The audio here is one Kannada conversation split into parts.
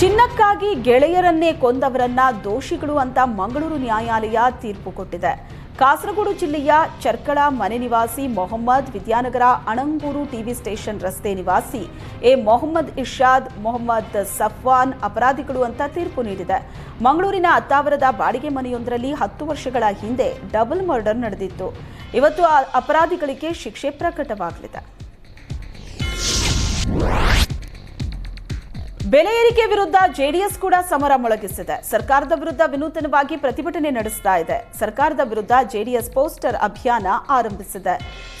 ಚಿನ್ನಕ್ಕಾಗಿ ಗೆಳೆಯರನ್ನೇ ಕೊಂದವರನ್ನ ದೋಷಿಗಳು ಅಂತ ಮಂಗಳೂರು ನ್ಯಾಯಾಲಯ ತೀರ್ಪು ಕೊಟ್ಟಿದೆ. ಕಾಸರಗೋಡು ಜಿಲ್ಲೆಯ ಚರ್ಕಳ ಮನೆ ನಿವಾಸಿ ಮೊಹಮ್ಮದ್, ವಿದ್ಯಾನಗರ ಅಣಂಗೂರು ಟಿವಿ ಸ್ಟೇಷನ್ ರಸ್ತೆ ನಿವಾಸಿ ಎ ಮೊಹಮ್ಮದ್ ಇರ್ಷಾದ್, ಮೊಹಮ್ಮದ್ ಸಫ್ವಾನ್ ಅಪರಾಧಿಗಳು ಅಂತ ತೀರ್ಪು ನೀಡಿದೆ. ಮಂಗಳೂರಿನ ಅತ್ತಾವರದ ಬಾಡಿಗೆ ಮನೆಯೊಂದರಲ್ಲಿ ಹತ್ತು ವರ್ಷಗಳ ಹಿಂದೆ ಡಬಲ್ ಮರ್ಡರ್ ನಡೆದಿತ್ತು. ಇವತ್ತು ಅಪರಾಧಿಗಳಿಗೆ ಶಿಕ್ಷೆ ಪ್ರಕಟವಾಗಲಿದೆ. ಬೆಲೆ ಏರಿಕೆ ವಿರುದ್ಧ ಜೆಡಿಎಸ್ ಕೂಡ ಸಮರ ಮೊಳಗಿಸಿದೆ. ಸರ್ಕಾರದ ವಿರುದ್ಧ ವಿನೂತನವಾಗಿ ಪ್ರತಿಭಟನೆ ನಡೆಸ್ತಾ ಇದೆ. ಸರ್ಕಾರದ ವಿರುದ್ಧ ಜೆಡಿಎಸ್ ಪೋಸ್ಟರ್ ಅಭಿಯಾನ ಆರಂಭಿಸಿದೆ.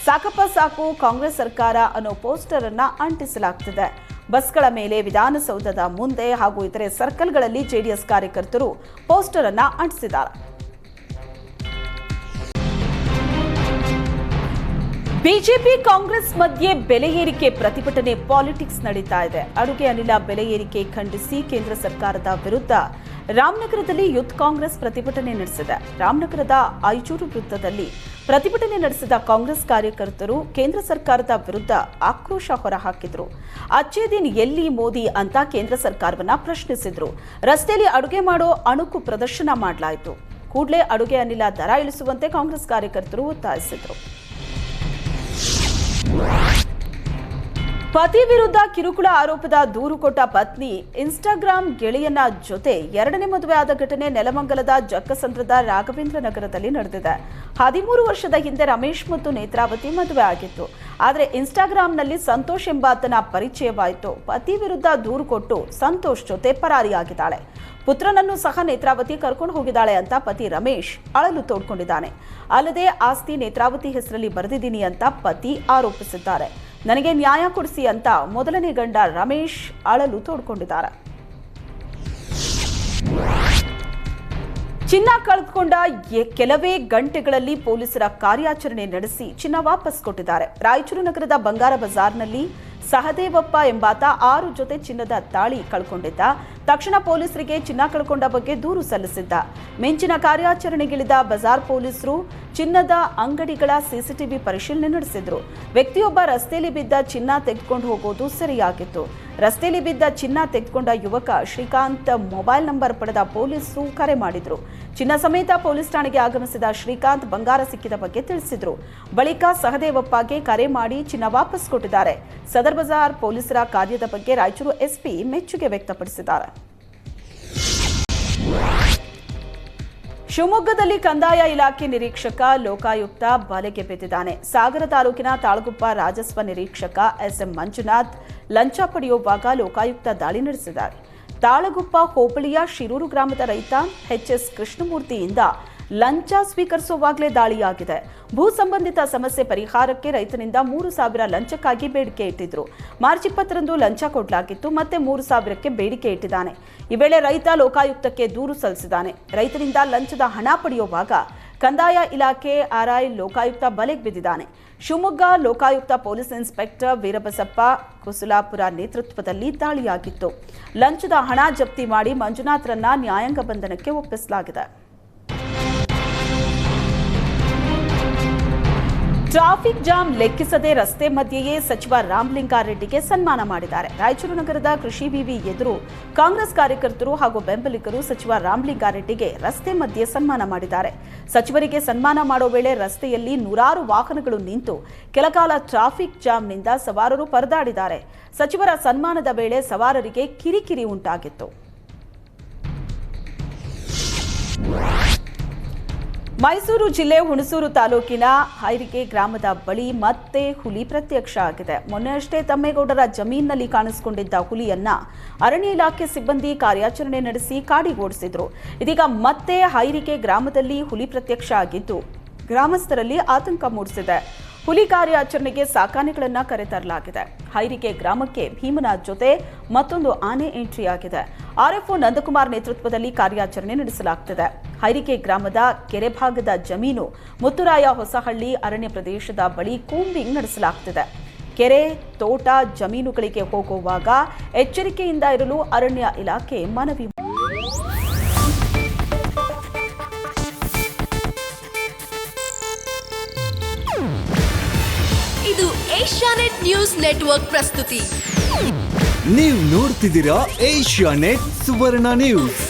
ಸಾಕಪ್ಪ ಸಾಕು, ಕಾಂಗ್ರೆಸ್ ಸರ್ಕಾರ ಅನ್ನೋ ಪೋಸ್ಟರ್ ಅನ್ನ ಅಂಟಿಸಲಾಗ್ತಿದೆ. ಬಸ್ಗಳ ಮೇಲೆ ವಿಧಾನಸೌಧದ ಮುಂದೆ ಹಾಗೂ ಇತರೆ ಸರ್ಕಲ್ಗಳಲ್ಲಿ ಜೆಡಿಎಸ್ ಕಾರ್ಯಕರ್ತರು ಪೋಸ್ಟರ್ ಅನ್ನ ಅಂಟಿಸಿದ್ದಾರೆ. ಬಿಜೆಪಿ ಕಾಂಗ್ರೆಸ್ ಮಧ್ಯೆ ಬೆಲೆ ಏರಿಕೆ ಪ್ರತಿಭಟನೆ ಪಾಲಿಟಿಕ್ಸ್ ನಡೀತಾ ಇದೆ. ಅಡುಗೆ ಅನಿಲ ಬೆಲೆ ಏರಿಕೆ ಖಂಡಿಸಿ ಕೇಂದ್ರ ಸರ್ಕಾರದ ವಿರುದ್ಧ ರಾಮನಗರದಲ್ಲಿ ಯೂತ್ ಕಾಂಗ್ರೆಸ್ ಪ್ರತಿಭಟನೆ ನಡೆಸಿದೆ. ರಾಮನಗರದ ಐಚೂರು ವೃತ್ತದಲ್ಲಿ ಪ್ರತಿಭಟನೆ ನಡೆಸಿದ ಕಾಂಗ್ರೆಸ್ ಕಾರ್ಯಕರ್ತರು ಕೇಂದ್ರ ಸರ್ಕಾರದ ವಿರುದ್ಧ ಆಕ್ರೋಶ ಹೊರಹಾಕಿದ್ರು. ಅಚ್ಚೇ ದಿನ್ ಎಲ್ಲಿ ಮೋದಿ ಅಂತ ಕೇಂದ್ರ ಸರ್ಕಾರವನ್ನ ಪ್ರಶ್ನಿಸಿದ್ರು. ರಸ್ತೆಯಲ್ಲಿ ಅಡುಗೆ ಮಾಡೋ ಅಣುಕು ಪ್ರದರ್ಶನ ಮಾಡಲಾಯಿತು. ಕೂಡಲೇ ಅಡುಗೆ ಅನಿಲ ದರ ಇಳಿಸುವಂತೆ ಕಾಂಗ್ರೆಸ್ ಕಾರ್ಯಕರ್ತರು ಒತ್ತಾಯಿಸಿದ್ರು. ಪತಿ ವಿರುದ್ಧ ಕಿರುಕುಳ ಆರೋಪದ ದೂರು ಕೊಟ್ಟ ಪತ್ನಿ ಇನ್ಸ್ಟಾಗ್ರಾಂ ಗೆಳೆಯನ ಜೊತೆ ಎರಡನೇ ಮದುವೆ ಆದ ಘಟನೆ ನೆಲಮಂಗಲದ ಜಕ್ಕಸಂದ್ರದ ರಾಘವೇಂದ್ರ ನಗರದಲ್ಲಿ ನಡೆದಿದೆ. ಹದಿಮೂರು ವರ್ಷದ ಹಿಂದೆ ರಮೇಶ್ ಮತ್ತು ನೇತ್ರಾವತಿ ಮದುವೆ ಆಗಿತ್ತು. ಆದರೆ ಇನ್ಸ್ಟಾಗ್ರಾಂನಲ್ಲಿ ಸಂತೋಷ್ ಎಂಬಾತನ ಪರಿಚಯವಾಯಿತು. ಪತಿ ವಿರುದ್ಧ ದೂರು ಕೊಟ್ಟು ಸಂತೋಷ್ ಜೊತೆ ಪರಾರಿಯಾಗಿದ್ದಾಳೆ. ಪುತ್ರನನ್ನು ಸಹ ನೇತ್ರಾವತಿ ಕರ್ಕೊಂಡು ಹೋಗಿದ್ದಾಳೆ ಅಂತ ಪತಿ ರಮೇಶ್ ಅಳಲು ತೋಡ್ಕೊಂಡಿದ್ದಾನೆ. ಅಲ್ಲದೆ ಆಸ್ತಿ ನೇತ್ರಾವತಿ ಹೆಸರಲ್ಲಿ ಬರೆದಿದ್ದೀನಿ ಅಂತ ಪತಿ ಆರೋಪಿಸಿದ್ದಾರೆ. ನನಗೆ ನ್ಯಾಯ ಕೊಡಿಸಿ ಅಂತ ಮೊದಲನೇ ಗಂಡ ರಮೇಶ್ ಅಳಲು ತೋಡ್ಕೊಂಡಿದ್ದಾರೆ. ಚಿನ್ನ ಕಳೆದುಕೊಂಡ ಕೆಲವೇ ಗಂಟೆಗಳಲ್ಲಿ ಪೊಲೀಸರ ಕಾರ್ಯಾಚರಣೆ ನಡೆಸಿ ಚಿನ್ನ ವಾಪಸ್ ಕೊಟ್ಟಿದ್ದಾರೆ. ರಾಯಚೂರು ನಗರದ ಬಂಗಾರ ಬಜಾರ್ನಲ್ಲಿ ಸಹದೇವಪ್ಪ ಎಂಬಾತ ಆರು ಜೊತೆ ಚಿನ್ನದ ತಾಳಿ ಕಳ್ಕೊಂಡಿದ್ದ. ತಕ್ಷಣ ಪೊಲೀಸರಿಗೆ ಚಿನ್ನ ಕಳ್ಕೊಂಡ ಬಗ್ಗೆ ದೂರು ಸಲ್ಲಿಸಿದ್ದ. ಮಿಂಚಿನ ಕಾರ್ಯಾಚರಣೆಗಿಳಿದ ಬಜಾರ್ ಪೊಲೀಸರು ಚಿನ್ನದ ಅಂಗಡಿಗಳ ಸಿಸಿಟಿವಿ ಪರಿಶೀಲನೆ ನಡೆಸಿದ್ರು. ವ್ಯಕ್ತಿಯೊಬ್ಬ ರಸ್ತೆಯಲ್ಲಿ ಬಿದ್ದ ಚಿನ್ನ ತೆಗೆದುಕೊಂಡು ಹೋಗೋದು ಸರಿಯಾಗಿತ್ತು. ರಸ್ತೆಯಲ್ಲಿ ಬಿದ್ದ ಚಿನ್ನ ತೆಗೆದುಕೊಂಡ ಯುವಕ ಶ್ರೀಕಾಂತ್ ಮೊಬೈಲ್ ನಂಬರ್ ಪಡೆದ ಪೊಲೀಸರು ಕರೆ ಮಾಡಿದ್ರು. ಚಿನ್ನ ಸಮೇತ ಪೊಲೀಸ್ ಠಾಣೆಗೆ ಆಗಮಿಸಿದ ಶ್ರೀಕಾಂತ್ ಬಂಗಾರ ಸಿಕ್ಕಿದ ಬಗ್ಗೆ ತಿಳಿಸಿದ್ರು. ಬಳಿಕ ಸಹದೇವಪ್ಪಗೆ ಕರೆ ಮಾಡಿ ಚಿನ್ನ ವಾಪಸ್ ಕೊಟ್ಟಿದ್ದಾರೆ. ಸದರ್ ಬಜಾರ್ ಪೊಲೀಸರ ಕಾರ್ಯದ ಬಗ್ಗೆ ರಾಯಚೂರು ಎಸ್ಪಿ ಮೆಚ್ಚುಗೆ ವ್ಯಕ್ತಪಡಿಸಿದ್ದಾರೆ. ಶಿವಮೊಗ್ಗದಲ್ಲಿ ಕಂದಾಯ ಇಲಾಖೆ ನಿರೀಕ್ಷಕ ಲೋಕಾಯುಕ್ತ ಬಲೆಗೆ ಬಿದ್ದಿದ್ದಾನೆ. ಸಾಗರ ತಾಲೂಕಿನ ತಾಳಗುಪ್ಪ ರಾಜಸ್ವ ನಿರೀಕ್ಷಕ ಎಸ್ಎಂ ಮಂಜುನಾಥ್ ಲಂಚ ಪಡೆಯುವಾಗ ಲೋಕಾಯುಕ್ತ ದಾಳಿ ನಡೆಸಿದ್ದಾರೆ. ತಾಳಗುಪ್ಪ ಹೋಬಳಿಯ ಶಿರೂರು ಗ್ರಾಮದ ರೈತ ಎಚ್ಎಸ್ ಕೃಷ್ಣಮೂರ್ತಿಯಿಂದ ಲಂಚ ಸ್ವೀಕರಿಸುವಾಗಲೇ ದಾಳಿಯಾಗಿದೆ. ಭೂ ಸಂಬಂಧಿತ ಸಮಸ್ಯೆ ಪರಿಹಾರಕ್ಕೆ ರೈತನಿಂದ ಮೂರು ಸಾವಿರ ಲಂಚಕ್ಕಾಗಿ ಬೇಡಿಕೆ ಇಟ್ಟಿದ್ರು. ಮಾರ್ಚ್ ಇಪ್ಪತ್ತರಂದು ಲಂಚ ಕೊಡಲಾಗಿತ್ತು, ಮತ್ತೆ ಮೂರು ಸಾವಿರಕ್ಕೆ ಬೇಡಿಕೆ ಇಟ್ಟಿದ್ದಾನೆ. ಈ ವೇಳೆ ರೈತ ಲೋಕಾಯುಕ್ತಕ್ಕೆ ದೂರು ಸಲ್ಲಿಸಿದ್ದಾನೆ. ರೈತನಿಂದ ಲಂಚದ ಹಣ ಪಡೆಯುವಾಗ ಕಂದಾಯ ಇಲಾಖೆ ಆರ್ಐ ಲೋಕಾಯುಕ್ತ ಬಲೆಗೆ ಬಿದ್ದಿದ್ದಾನೆ. ಶಿವಮೊಗ್ಗ ಲೋಕಾಯುಕ್ತ ಪೊಲೀಸ್ ಇನ್ಸ್ಪೆಕ್ಟರ್ ವೀರಬಸಪ್ಪ ಕುಸುಲಾಪುರ ನೇತೃತ್ವದಲ್ಲಿ ದಾಳಿಯಾಗಿತ್ತು. ಲಂಚದ ಹಣ ಜಪ್ತಿ ಮಾಡಿ ಮಂಜುನಾಥ್ರನ್ನ ನ್ಯಾಯಾಂಗ ಬಂಧನಕ್ಕೆ ಒಪ್ಪಿಸಲಾಗಿದೆ. ಟ್ರಾಫಿಕ್ ಜಾಮ್ ಲೆಕ್ಕಿಸದೆ ರಸ್ತೆ ಮಧ್ಯೆಯೇ ಸಚಿವ ರಾಮಲಿಂಗಾರೆಡ್ಡಿಗೆ ಸನ್ಮಾನ ಮಾಡಿದ್ದಾರೆ. ರಾಯಚೂರು ನಗರದ ಕೃಷಿ ವಿವಿ ಎದುರು ಕಾಂಗ್ರೆಸ್ ಕಾರ್ಯಕರ್ತರು ಹಾಗೂ ಬೆಂಬಲಿಗರು ಸಚಿವ ರಾಮಲಿಂಗಾರೆಡ್ಡಿಗೆ ರಸ್ತೆ ಮಧ್ಯೆ ಸನ್ಮಾನ ಮಾಡಿದ್ದಾರೆ. ಸಚಿವರಿಗೆ ಸನ್ಮಾನ ಮಾಡೋ ವೇಳೆ ರಸ್ತೆಯಲ್ಲಿ ನೂರಾರು ವಾಹನಗಳು ನಿಂತು ಕೆಲಕಾಲ ಟ್ರಾಫಿಕ್ ಜಾಮ್ನಿಂದ ಸವಾರರು ಪರದಾಡಿದ್ದಾರೆ. ಸಚಿವರ ಸನ್ಮಾನದ ವೇಳೆ ಸವಾರರಿಗೆ ಕಿರಿಕಿರಿ ಉಂಟಾಗಿತ್ತು. ಮೈಸೂರು ಜಿಲ್ಲೆ ಹುಣಸೂರು ತಾಲೂಕಿನ ಹೈರಿಗೆ ಗ್ರಾಮದ ಬಳಿ ಮತ್ತೆ ಹುಲಿ ಪ್ರತ್ಯಕ್ಷ ಆಗಿದೆ. ಮೊನ್ನೆಯಷ್ಟೇ ತಮ್ಮೇಗೌಡರ ಜಮೀನಿನಲ್ಲಿ ಕಾಣಿಸಿಕೊಂಡಿದ್ದ ಹುಲಿಯನ್ನ ಅರಣ್ಯ ಇಲಾಖೆ ಸಿಬ್ಬಂದಿ ಕಾರ್ಯಾಚರಣೆ ನಡೆಸಿ ಕಾಡಿಗೋಡಿಸಿದ್ರು. ಇದೀಗ ಮತ್ತೆ ಹೈರಿಗೆ ಗ್ರಾಮದಲ್ಲಿ ಹುಲಿ ಪ್ರತ್ಯಕ್ಷ ಆಗಿದ್ದು ಗ್ರಾಮಸ್ಥರಲ್ಲಿ ಆತಂಕ ಮೂಡಿಸಿದೆ. ಹುಲಿ ಕಾರ್ಯಾಚರಣೆಗೆ ಸಾಕಾನೆಗಳನ್ನ ಕರೆತರಲಾಗಿದೆ ಹೈರಿಗೆ ಗ್ರಾಮಕ್ಕೆ ಭೀಮನ ಜೊತೆ ಮತ್ತೊಂದು ಆನೆ ಎಂಟ್ರಿ ಆಗಿದೆ ಆರ್ಎಫ್ಒ ನಂದಕುಮಾರ್ ನೇತೃತ್ವದಲ್ಲಿ ಕಾರ್ಯಾಚರಣೆ ನಡೆಸಲಾಗುತ್ತಿದೆ ಹೈರಿಕೆ ಗ್ರಾಮದ ಕೆರೆ ಭಾಗದ ಜಮೀನು ಮುತ್ತುರಾಯ ಹೊಸಹಳ್ಳಿ ಅರಣ್ಯ ಪ್ರದೇಶದ ಬಳಿ ಕೂಂಬಿಂಗ್ ನಡೆಸಲಾಗುತ್ತಿದೆ ಕೆರೆ ತೋಟ ಜಮೀನುಗಳಿಗೆ ಹೋಗುವಾಗ ಎಚ್ಚರಿಕೆಯಿಂದ ಇರಲು ಅರಣ್ಯ ಇಲಾಖೆ ಮನವಿ ಇದು ಏಷ್ಯಾನೆಟ್ ನ್ಯೂಸ್ ನೆಟ್ವರ್ಕ್ ಪ್ರಸ್ತುತಿ. ನೀವು ನೋಡ್ತಿದ್ದೀರಾ ಏಷ್ಯಾ ನೆಟ್ ಸುವರ್ಣ ನ್ಯೂಸ್.